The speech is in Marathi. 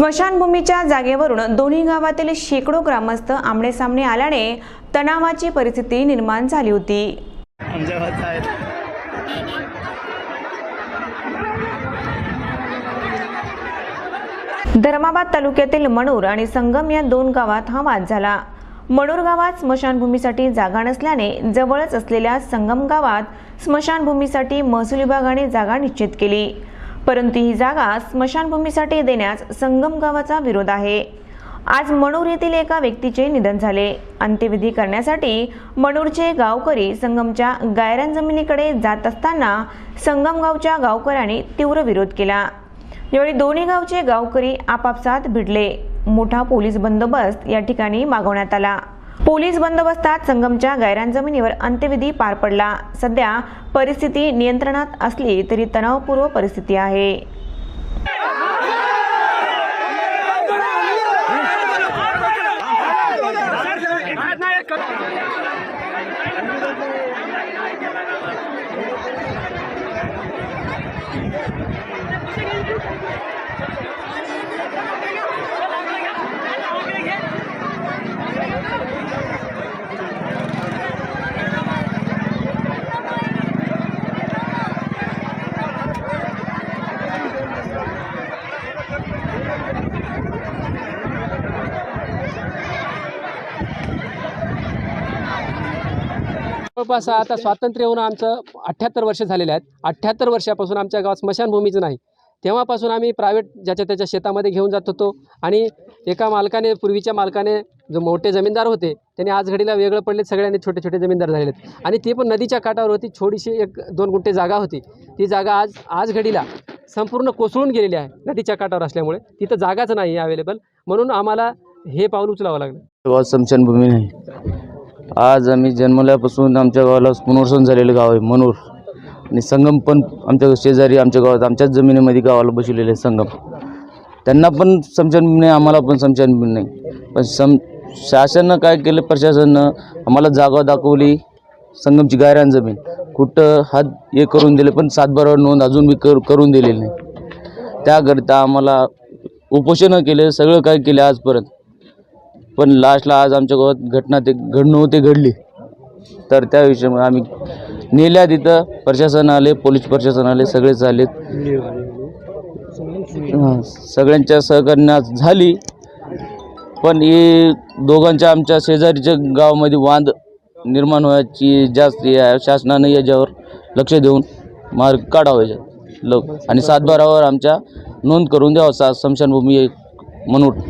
स्मशानभूमीच्या जागेवरून दोन्ही गावातील शेकडो ग्रामस्थ आमनेसामने आल्याने तणावाची परिस्थिती निर्माण झाली होती. धर्माबाद तालुक्यातील मणूर आणि संगम या दोन गावात हा वाद झाला. मणूर गावात स्मशानभूमीसाठी जागा नसल्याने जवळच असलेल्या संगम गावात स्मशानभूमीसाठी महसूल विभागाने जागा निश्चित केली. परंतु ही जागा स्मशानभूमीसाठी देण्यास संगम गावाचा विरोध आहे. आज मणूर येथील एका व्यक्तीचे निधन झाले. अंत्यविधी करण्यासाठी मणूरचे गावकरी संगमच्या गायरान जमिनीकडे जात असताना संगम गावच्या गावकऱ्यांनी तीव्र विरोध केला. यावेळी दोन्ही गावचे गावकरी आपापसात भिडले. मोठा पोलीस बंदोबस्त या ठिकाणी मागवण्यात आला. पोलीस बंदोबस्तात संगमच्या गैरान जमिनीवर अंत्यविधी पार पडला सध्या परिस्थिती नियंत्रणात असली तरी तणावपूर्व परिस्थिती आहे जवळपास आता स्वातंत्र्य होऊन आमचं अठ्ठ्याहत्तर वर्ष झालेले आहेत. अठ्ठ्याहत्तर वर्षापासून आमच्या गावात स्मशानभूमीचं नाही. तेव्हापासून आम्ही प्रायव्हेट ज्याच्या त्याच्या शेतामध्ये घेऊन जात होतो आणि एका मालकाने पूर्वीच्या मालकाने जो मोठे जमीनदार होते त्यांनी आज घडीला वेगळं पडले सगळ्यांनी छोटे छोटे जमीनदार झालेले आहेत आणि ते पण नदीच्या काठावर होती छोटीशी एक दोन गुंठे जागा होती. ती जागा आज आज घडीला संपूर्ण कोसळून गेलेली आहे नदीच्या काठावर असल्यामुळे. तिथं जागाच नाही आहे अवेलेबल म्हणून आम्हाला हे पाऊल उचलावं लागलं. स्मशानभूमी नाही. आज आम्ही जन्मल्यापासून आमच्या गावाला पुनर्वसन झालेलं गाव आहे मनोर. आणि संगम पण आमच्या शेजारी आमच्या गावात आमच्याच जमिनीमध्ये गावाला बसवलेले आहे संगम. त्यांना पण स्मशानभूमी नाही आम्हाला पण स्मशानभूमी नाही. पण सम शासनानं काय केलं प्रशासनानं आम्हाला जागा दाखवली संगमची गायरान जमीन. कुठं हात हे करून दिले पण सातबारावर नोंद अजून बी कर करून दिलेली नाही. त्याकरिता आम्हाला उपोषणं केले सगळं काय केलं आजपर्यंत. पण लास्टला आज आमच्या गावात घटना ते घडणं होते घडली. तर त्या विषयी आम्ही नेल्या तिथं. प्रशासन आले पोलीस प्रशासन आले सगळेच आले सगळ्यांच्या सहकार्यात झाली. पण हे दोघांच्या आमच्या शेजारीच्या गावामध्ये वाद निर्माण व्हायची जास्त हे शासनानं याच्यावर लक्ष देऊन मार्ग काढावा याच्यात लोक आणि सातबारावर आमच्या नोंद करून द्यावं. सा स्मशानभूमी म्हणून